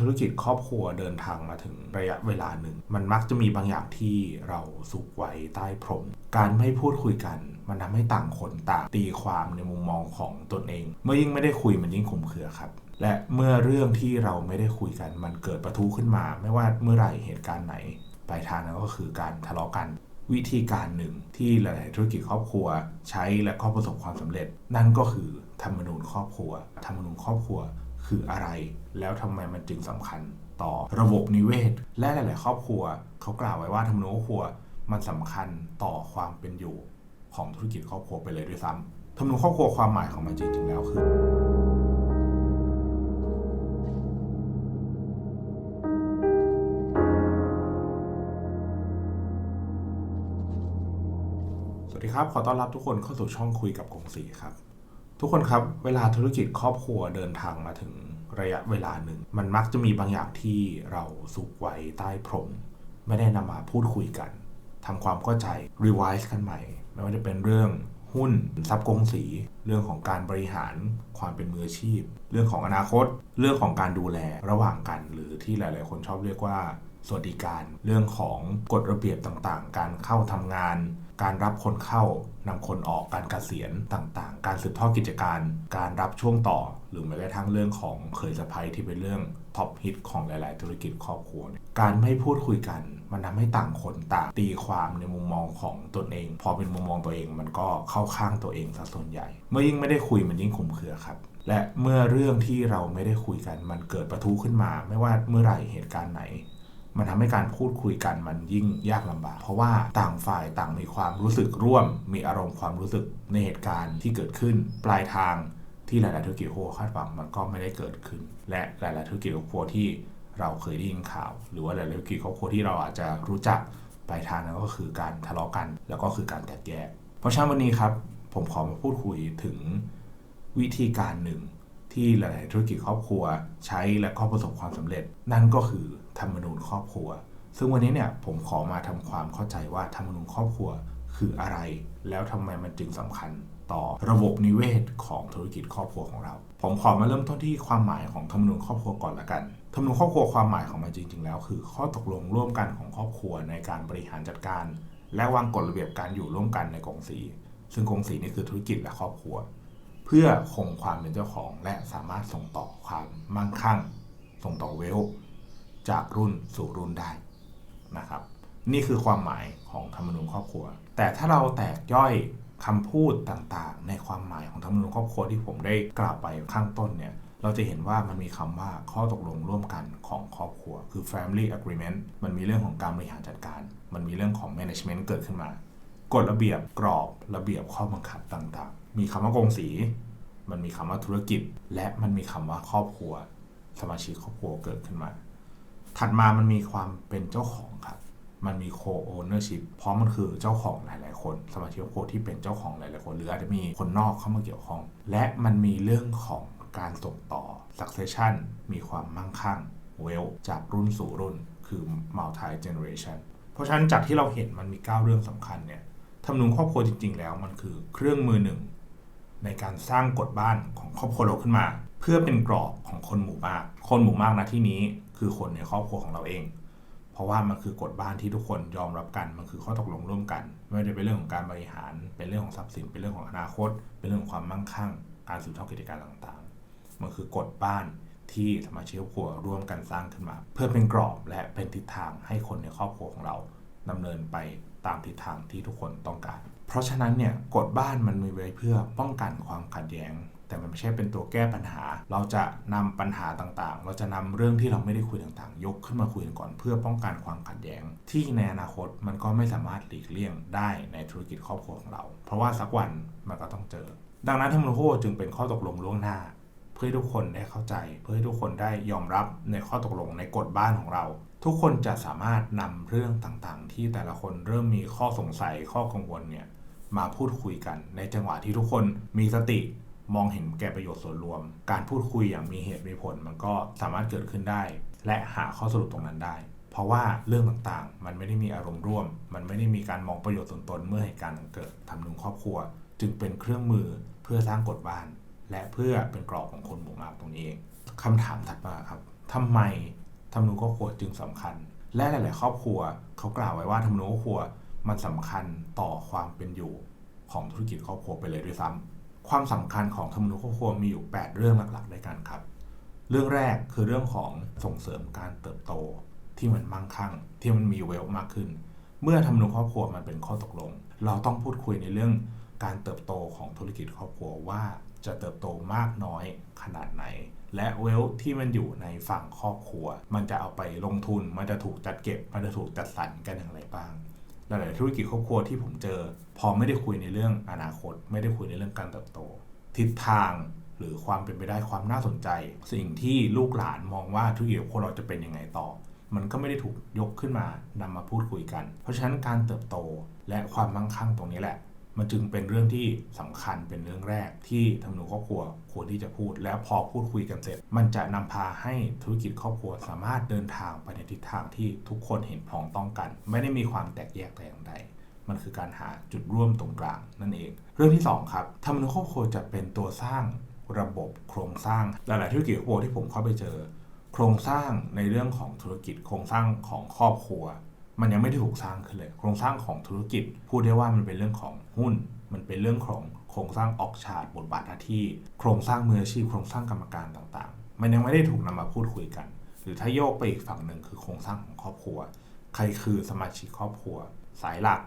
ธุรกิจครอบครัวเดินทางมาถึงระยะเวลาหนึ่ง มันมักจะมีบางอย่างที่เราสุกไว้ใต้พรม การไม่พูดคุยกัน มันทำให้ต่างคนต่างตีความในมุมมองของตนเอง เมื่อยิ่งไม่ได้คุยมันยิ่งขุมเคือครับ และเมื่อเรื่องที่เราไม่ได้คุยกัน มันเกิดประทุขึ้นมา ไม่ว่าเมื่อไหร่เหตุการณ์ไหนปลายทางนั้นก็คือการทะเลาะกัน วิธีการหนึ่งที่หลาย ๆ ธุรกิจครอบครัวใช้และก็ประสบความสำเร็จ นั่นก็คือธรรมนูญครอบครัว ธรรมนูญครอบครัว คืออะไร แล้วทำไมมันจึงสำคัญต่อระบบนิเวศ และหลาย ๆ ครอบครัว เขากล่าวไว้ว่าธรรมนูญครอบครัวมันสำคัญต่อความเป็นอยู่ของธุรกิจครอบครัวไปเลยด้วยซ้ำธรรมนูญครอบครัวความหมายของมันจริง ๆ แล้วคือสวัสดีครับ ขอต้อนรับทุกคนเข้าสู่ช่องคุยกับกงสีครับ ทุกคนครับ เวลาธุรกิจครอบครัวเดินทางมาถึงระยะเวลาหนึ่ง มันมักจะมีบางอย่างที่เราสุกไว้ใต้พรม ไม่ได้นำมาพูดคุยกันทำความเข้าใจ revise กันใหม่ ไม่ว่าจะเป็นเรื่องหุ้นทรัพย์กงสี เรื่องของการบริหารความเป็นมืออาชีพ เรื่องของอนาคต เรื่องของการดูแลระหว่างกัน หรือที่หลาย ๆ คนชอบเรียกว่าสวัสดิการ เรื่องของกฎระเบียบต่าง ๆ การเข้าทำงาน การรับคนเข้านำคนออกการเกษียณต่างๆ การสืบทอดกิจการ การรับช่วงต่อ หรือแม้กระทั่งเรื่องของเคยสะพายที่เป็นเรื่องท็อปฮิตของหลาย ๆ ธุรกิจครอบครัว การไม่พูดคุยกัน มันทำให้ต่างคนต่างตีความในมุมมองของตนเอง พอเป็นมุมมองตัวเองมันก็เข้าข้างตัวเองซะส่วนใหญ่ เมื่อยิ่งไม่ได้คุยมันยิ่งขุมเคือครับและเมื่อเรื่องที่เราไม่ได้คุยกันมันเกิดประทุขึ้นมา ไม่ว่าเมื่อไหร่เหตุการณ์ไหน มันทำให้การพูดคุยกันมันยิ่งยากลำบาก เพราะว่าต่างฝ่ายต่างมีความรู้สึกร่วม มีอารมณ์ความรู้สึกในเหตุการณ์ที่เกิดขึ้น ปลายทางที่หลาย ๆ ธุรกิจครอบครัวคาดหวังมันก็ไม่ได้เกิดขึ้น และหลาย ๆ ธุรกิจครอบครัวที่เราเคยได้ยินข่าว หรือว่าหลาย ๆ ธุรกิจครอบครัวที่เราอาจจะรู้จักปลายทางนั้นก็คือการทะเลาะกัน แล้วก็คือการแตกแยก เพราะฉะนั้นวันนี้ครับผมขอมาพูดคุยถึงวิธีการหนึ่ง ที่หลาย ๆ ธุรกิจครอบครัว ใช้และก็ประสบความสำเร็จ นั่นก็คือธรรมนูญครอบครัว ซึ่งวันนี้เนี่ยผมขอมาทำความเข้าใจว่าธรรมนูญครอบครัวคืออะไร แล้วทำไมมันจึงสำคัญต่อระบบนิเวศของธุรกิจครอบครัวของเรา ผมขอมาเริ่มต้นที่ความหมายของธรรมนูญครอบครัวก่อนละกันธรรมนูญครอบครัวความหมายของมันจริง ๆ แล้วคือ ข้อตกลงร่วมกันของครอบครัวในการบริหารจัดการ และวางกฎระเบียบการอยู่ร่วมกันในกองสี ซึ่งกองสีนี่คือธุรกิจและครอบครัว เพื่อคงความเป็นเจ้าของ และสามารถส่งต่อความมั่งคั่ง ส่งต่อเวล จากรุ่นสู่รุ่นได้นะครับ นี่คือความหมายของธรรมนูญครอบครัว แต่ถ้าเราแตกย่อยคำพูดต่างๆ ในความหมายของธรรมนูญครอบครัวที่ผมได้กล่าวไปข้างต้นเนี่ยเราจะเห็นว่ามันมีคำว่าข้อตกลงร่วมกันของครอบครัว คือ family agreement มันมีเรื่องของการบริหารจัดการ มันมีเรื่องของ management เกิดขึ้นมา กฎระเบียบกรอบระเบียบข้อบังคับต่างๆ มีคำว่ากงสี มันมีคำว่าธุรกิจ และมันมีคำว่าครอบครัว สมาชิกครอบครัวเกิดขึ้นมา ถัดมามันมีความเป็นเจ้าของครับ มันมี co-ownership เพราะมันคือเจ้าของหลาย ๆ คน สมาชิกครอบครัวที่เป็นเจ้าของหลาย ๆ คน หรืออาจจะมีคนนอกเข้ามาเกี่ยวข้อง และมันมีเรื่องของการส่งต่อ succession มีความมั่งคั่ง wealth จากรุ่นสู่รุ่น คือ multi generation เพราะฉะนั้นจากที่เราเห็นมันมี 9 เรื่องสำคัญเนี่ยธรรมนูญครอบครัวจริง ๆ แล้วมันคือเครื่องมือหนึ่ง ในการสร้างกฎบ้านของครอบครัวเราขึ้นมา เพื่อเป็นกรอบของคนหมู่มาก คนหมู่มากนะที่นี้คือคนในครอบครัวของเราเอง เพราะว่ามันคือกฎบ้านที่ทุกคนยอมรับกันมันคือข้อตกลงร่วมกัน ไม่ว่าจะเป็นเรื่องของการบริหาร เป็นเรื่องของทรัพย์สิน เป็นเรื่องของอนาคต เป็นเรื่องของความมั่งคั่ง การสืบทอดกิจการต่างๆ มันคือกฎบ้านที่สมาชิกครอบครัวร่วมกันสร้างขึ้นมา เพื่อเป็นกรอบและเป็นทิศทางให้คนในครอบครัวของเราดำเนินไปตามทิศทางที่ทุกคนต้องการ เพราะฉะนั้นเนี่ยกฎบ้านมันมีไว้เพื่อป้องกันความขัดแย้ง แต่มันไม่ใช่เป็นตัวแก้ปัญหา เราจะนำปัญหาต่างๆ เราจะนำเรื่องที่เราไม่ได้คุยต่างๆ ยกขึ้นมาคุยกันก่อนเพื่อป้องกันความขัดแย้ง ที่ในอนาคตมันก็ไม่สามารถหลีกเลี่ยงได้ในธุรกิจครอบครัวของเรา เพราะว่าสักวันมันก็ต้องเจอ ดังนั้นธรรมนูญโฮจึงเป็นข้อตกลงล่วงหน้า เพื่อให้ทุกคนได้เข้าใจ เพื่อให้ทุกคนได้ยอมรับในข้อตกลงในกฎบ้านของเราทุกคนจะสามารถนำเรื่องต่างๆ ที่แต่ละคนเริ่มมีข้อสงสัยข้อกังวลเนี่ย มาพูดคุยกัน ในจังหวะที่ทุกคนมีสติมองเห็นแก่ประโยชน์ส่วนรวม การพูดคุยอย่างมีเหตุมีผลมันก็สามารถเกิดขึ้นได้ และหาข้อสรุปตรงนั้นได้ เพราะว่าเรื่องต่างๆ มันไม่ได้มีอารมณ์ร่วม มันไม่ได้มีการมองประโยชน์ส่วนตนเมื่อเหตุการณ์เกิดทำนุนครอบครัว จึงเป็นเครื่องมือเพื่อสร้างกฎบ้าน และเพื่อเป็นกรอบของคนหมู่มากตรงนี้เองคำถามถัดมาครับทำไมธรรมนูญครอบครัวจึงสำคัญ และหลาย ๆ ครอบครัว เขากล่าวไว้ว่าธรรมนูญครอบครัว มันสำคัญต่อความเป็นอยู่ของธุรกิจครอบครัวไปเลยด้วยซ้ำความสำคัญของธรรมนูญครอบครัวมีอยู่ 8 เรื่องหลักๆด้วยกันครับ เรื่องแรกคือเรื่องของส่งเสริมการเติบโตที่มันมั่งคั่ง ที่มันมีเวลมากขึ้น เมื่อธรรมนูญครอบครัวมันเป็นข้อตกลง เราต้องพูดคุยในเรื่องการเติบโตของธุรกิจครอบครัวว่าจะเติบโตมากน้อยขนาดไหน และเวลที่มันอยู่ในฝั่งครอบครัว มันจะเอาไปลงทุน มันจะถูกจัดเก็บ มันจะถูกจัดสรรกันอย่างไรบ้าง หลายๆธุรกิจครอบครัวที่ผมเจอ พอไม่ได้คุยในเรื่องอนาคต ไม่ได้คุยในเรื่องการเติบโต ทิศทางหรือความเป็นไปได้ความน่าสนใจ สิ่งที่ลูกหลานมองว่าธุรกิจครอบครัวเราจะเป็นยังไงต่อ มันก็ไม่ได้ถูกยกขึ้นมานำมาพูดคุยกัน เพราะฉะนั้นการเติบโตและความมั่งคั่งตรงนี้แหละ มันจึงเป็นเรื่องที่สำคัญเป็นเรื่องแรกที่ทางหนูครอบครัวควรที่จะพูด แล้วพอพูดคุยกันเสร็จ มันจะนำพาให้ธุรกิจครอบครัวสามารถเดินทางไปในทิศทางที่ทุกคนเห็นพ้องต้องกัน ไม่ได้มีความแตกแยกแต่อย่างใดมันคือการหาจุดร่วมตรงกลางนั่นเอง เรื่องที่สองครับทำนูครอบครัวจะเป็นตัวสร้างระบบโครงสร้างหลาย ๆ ธุรกิจครอบครัวที่ผมเข้าไปเจอ โครงสร้างในเรื่องของธุรกิจโครงสร้างของครอบครัว มันยังไม่ได้ถูกสร้างขึ้นเลย โครงสร้างของธุรกิจ พูดได้ว่ามันเป็นเรื่องของหุ้น มันเป็นเรื่องของโครงสร้างออกชาร์ตบทบาทหน้าที่ โครงสร้างมืออาชีพ โครงสร้างกรรมการต่างๆ มันยังไม่ได้ถูกนำมาพูดคุยกัน หรือถ้าโยกไปอีกฝั่งหนึ่งคือโครงสร้างของครอบครัว ใครคือสมาชิกครอบครัว สายหลัก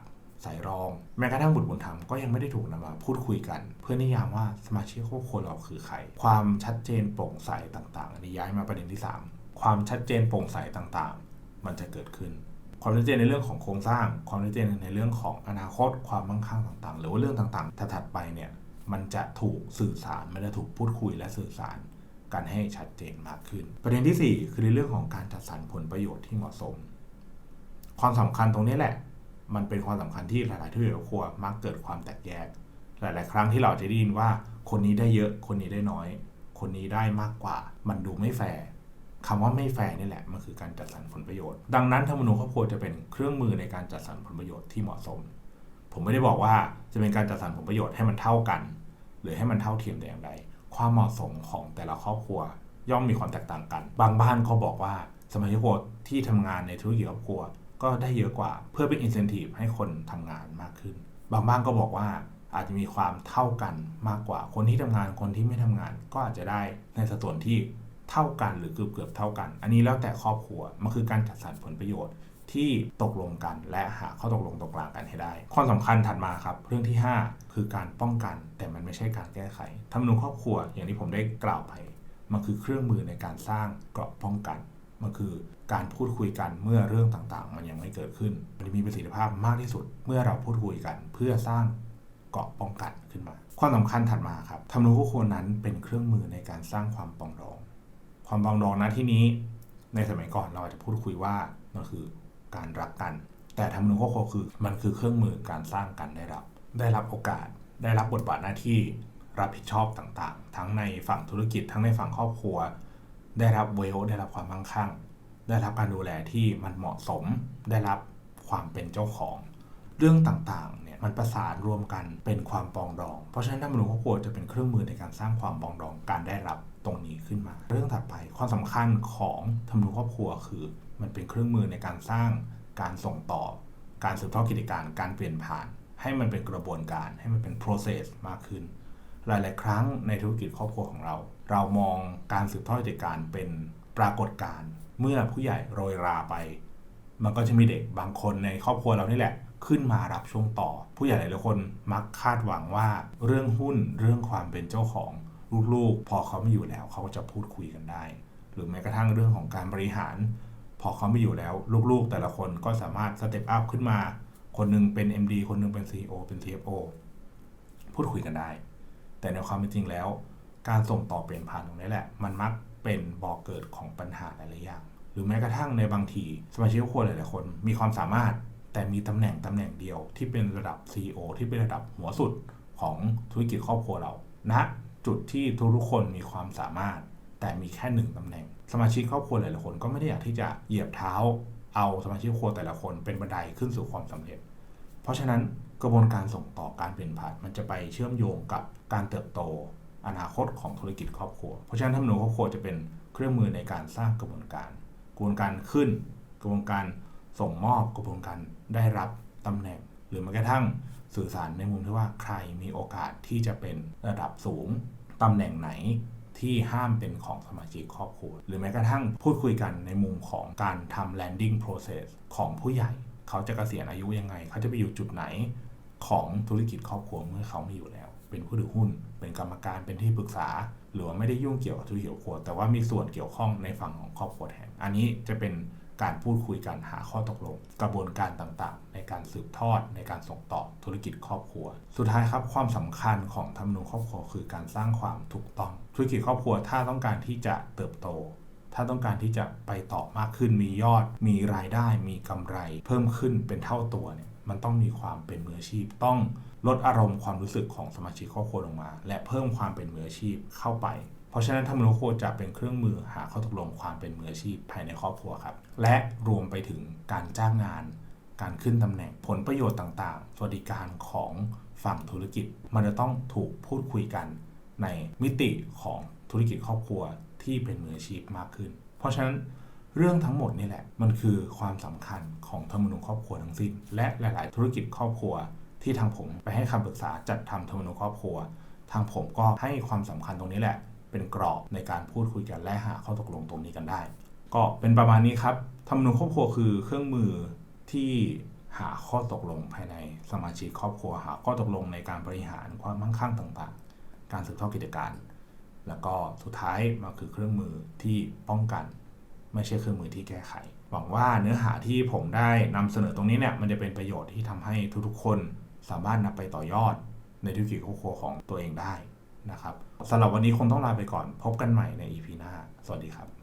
สายรอง แม้กระทั่งบุตรบุญธรรมก็ยังไม่ได้ถูกนำมาพูดคุยกัน เพื่อนิยามว่าสมาชิกครอบครัวเราคือใคร ความชัดเจนโปร่งใสต่างๆอันนี้ย้ายมาประเด็นที่ 3 ความชัดเจนโปร่งใสต่างๆ มันจะเกิดขึ้น ความชัดเจนในเรื่องของโครงสร้าง ความชัดเจนในเรื่องของอนาคต ความมั่งคั่งต่างๆ หรือว่าเรื่องต่างๆ ถัดๆไปเนี่ยมันจะถูกสื่อสาร มันจะถูกพูดคุยและสื่อสารกันให้ชัดเจนมากขึ้น ประเด็นที่ 4 คือในเรื่องของการจัดสรรผลประโยชน์ที่เหมาะสม ความสำคัญตรงนี้แหละ มันเป็นความสำคัญที่หลายๆธุรกิจครอบครัวมักเกิดความแตกแยก หลาย ๆ ครั้งที่เราจะได้ยินว่าคนนี้ได้เยอะ คนนี้ได้น้อย คนนี้ได้มากกว่า มันดูไม่แฟร์ คำว่าไม่แฟร์นี่แหละมันคือการจัดสรรผลประโยชน์ ดังนั้นธรรมนูญครอบครัวจะเป็นเครื่องมือในการจัดสรรผลประโยชน์ที่เหมาะสม ผมไม่ได้บอกว่าจะเป็นการจัดสรรผลประโยชน์ให้มันเท่ากัน หรือให้มันเท่าเทียมแต่อย่างใดความเหมาะสมของแต่ละครอบครัว ย่อมมีความแตกต่างกัน บางบ้านเขาบอกว่าสมาชิกที่ทำงานในธุรกิจครอบครัว ก็ได้เยอะกว่าเพื่อเป็น incentive ให้คนทำงานมากขึ้น บางบ้านก็บอกว่าอาจจะมีความเท่ากันมากกว่าคนที่ทำงานคนที่ไม่ทำงาน ก็อาจจะได้ในสัดส่วนที่ เท่ากันหรือเกือบเกือบเท่ากัน อันนี้แล้วแต่ครอบครัว มันคือการจัดสรรผลประโยชน์ที่ตกลงกันและหาข้อตกลงตรงกลางกันให้ได้ ความสำคัญถัดมาครับ เรื่องที่ 5 คือการป้องกัน แต่มันไม่ใช่การแก้ไขธรรมนูญครอบครัวอย่างที่ผมได้กล่าวไป มันคือเครื่องมือในการสร้างเกราะป้องกัน มันคือการพูดคุยกันเมื่อเรื่องต่างๆ มันยังไม่เกิดขึ้น มันจะมีประสิทธิภาพมากที่สุด เมื่อเราพูดคุยกัน เพื่อสร้างเกราะป้องกันขึ้นมา ความสำคัญถัดมาครับธรรมนูญครอบครัวนั้นเป็นเครื่องมือในการสร้างความปองดอง ความปองดองนะที่นี้ในสมัยก่อนเราอาจจะพูดคุยว่ามันคือการรักกัน แต่ธรรมนูญครอบครัวคือมันคือเครื่องมือการสร้างกันได้รับ ได้รับโอกาส ได้รับบทบาทหน้าที่รับผิดชอบต่างๆ ทั้งในฝั่งธุรกิจ ทั้งในฝั่งครอบครัว ได้รับเวล ได้รับความมั่งคั่ง ได้รับการดูแลที่มันเหมาะสม ได้รับความเป็นเจ้าของ เรื่องต่างๆเน มันประสานรวมกันเป็นความปองดอง เพราะฉะนั้นธรรมนูญครอบครัวจะเป็นเครื่องมือในการสร้างความปองดองการได้รับตรงนี้ขึ้นมา เรื่องถัดไปความสำคัญของธรรมนูญครอบครัวคือ มันเป็นเครื่องมือในการสร้างการส่งต่อ การสืบทอดกิจการการเปลี่ยนผ่าน ให้มันเป็นกระบวนการให้มันเป็น process มากขึ้น หลาย ๆ ครั้งในธุรกิจครอบครัวของเรา เรามองการสืบทอดกิจการเป็นปรากฏการณ์เมื่อผู้ใหญ่โรยราไป มันก็จะมีเด็กบางคนในครอบครัวเรานี่แหละ ขึ้นมารับช่วงต่อ ผู้ใหญ่หลายๆคนมักคาดหวังว่าเรื่องหุ้นเรื่องความเป็นเจ้าของลูกๆ พอเขาไม่อยู่แล้วเขาก็จะพูดคุยกันได้ หรือแม้กระทั่งเรื่องของการบริหาร พอเขาไม่อยู่แล้วลูกๆ แต่ละคนก็สามารถสเต็ปอัพขึ้นมา คนหนึงเป็น MD คนหนึงเป็น CEO เป็น CFO พูดคุยกันได้ แต่ในความเป็นจริงแล้ว การส่งต่อเปลี่ยนผ่านตรงนี้แหละ มันมักเป็นบ่อกเกิดของปัญหาหลายๆอย่าง หรือแม้กระทั่งในบางทีสมาชิกครอบครัวหลายๆคน มีความสามารถ แต่มีตำแหน่งตำแหน่งเดียวที่เป็นระดับ CEO ที่เป็นระดับหัวสุดของธุรกิจครอบครัวเราณจุดที่ทุกๆคนมีความสามารถ แต่มีแค่หนึ่งตำแหน่ง สมาชิกครอบครัวหลายๆคนก็ไม่ได้อยากที่จะเหยียบเท้า เอาสมาชิกครอบครัวแต่ละคนเป็นบันไดขึ้นสู่ความสำเร็จ เพราะฉะนั้นกระบวนการส่งต่อการเปลี่ยนผ่านมันจะไปเชื่อมโยงกับการเติบโต อนาคตของธุรกิจครอบครัว เพราะฉะนั้นธรรมนูญครอบครัวจะเป็นเครื่องมือในการสร้างกระบวนการ กระบวนการขึ้น กระบวนการส่งมอบกระบวนการ ได้รับตำแหน่ง หรือแม้กระทั่งสื่อสารในมุมที่ว่าใครมีโอกาสที่จะเป็นระดับสูงตำแหน่งไหนที่ห้ามเป็นของสมาชิกครอบครัว หรือแม้กระทั่งพูดคุยกันในมุมของการทำ landing process ของผู้ใหญ่ เขาจะเกษียณอายุยังไง เขาจะไปอยู่จุดไหนของธุรกิจครอบครัวเมื่อเขาไม่อยู่แล้ว เป็นผู้ถือหุ้น เป็นกรรมการเป็นที่ปรึกษา หรือว่าไม่ได้ยุ่งเกี่ยวกับธุรกิจครอบครัว แต่ว่ามีส่วนเกี่ยวข้องในฝั่งของครอบครัวแทน อันนี้จะเป็น การพูดคุยกันหาข้อตกลง กระบวนการต่างๆ ในการสืบทอดในการส่งต่อธุรกิจครอบครัว สุดท้ายครับความสำคัญของธรรมนูญครอบครัวคือการสร้างความถูกต้อง ธุรกิจครอบครัวถ้าต้องการที่จะเติบโต ถ้าต้องการที่จะไปต่อมากขึ้นมียอด มีรายได้ มีกำไร เพิ่มขึ้นเป็นเท่าตัวเนี่ยมันต้องมีความเป็นมืออาชีพต้องลดอารมณ์ความรู้สึกของสมาชิกครอบครัวลงมา และเพิ่มความเป็นมืออาชีพเข้าไป เพราะฉะนั้นธรรมนูญครอบครัวจะเป็นเครื่องมือหาข้อตกลงความเป็นมืออาชีพภายในครอบครัวครับ และรวมไปถึงการจ้างงาน การขึ้นตำแหน่งผลประโยชน์ต่างๆ สวัสดิการของฝั่งธุรกิจ มันจะต้องถูกพูดคุยกันในมิติของธุรกิจครอบครัวที่เป็นมืออาชีพมากขึ้น เพราะฉะนั้นเรื่องทั้งหมดนี่แหละ มันคือความสำคัญของธรรมนูญครอบครัวทั้งสิ้น และหลาย ๆ ธุรกิจครอบครัว ที่ทางผมไปให้คำปรึกษาจัดทำธรรมนูญครอบครัว ทางผมก็ให้ความสำคัญตรงนี้แหละ เป็นกรอบในการพูดคุยกันและหาข้อตกลงตรงนี้กันได้ ก็เป็นประมาณนี้ครับธรรมนูญครอบครัวคือเครื่องมือที่หาข้อตกลงภายในสมาชิกครอบครัวหาข้อตกลงในการบริหารความมั่งคั่งต่างๆ การสืบทอดกิจการ แล้วก็สุดท้ายมันคือเครื่องมือที่ป้องกัน ไม่ใช่เครื่องมือที่แก้ไข หวังว่าเนื้อหาที่ผมได้นำเสนอตรงนี้เนี่ยมันจะเป็นประโยชน์ที่ทำให้ทุกๆ คนสามารถนำไปต่อยอดในธุรกิจครอบครัวของตัวเองได้ นะครับสำหรับวันนี้คงต้องลาไปก่อน พบกันใหม่ใน EP หน้า สวัสดีครับ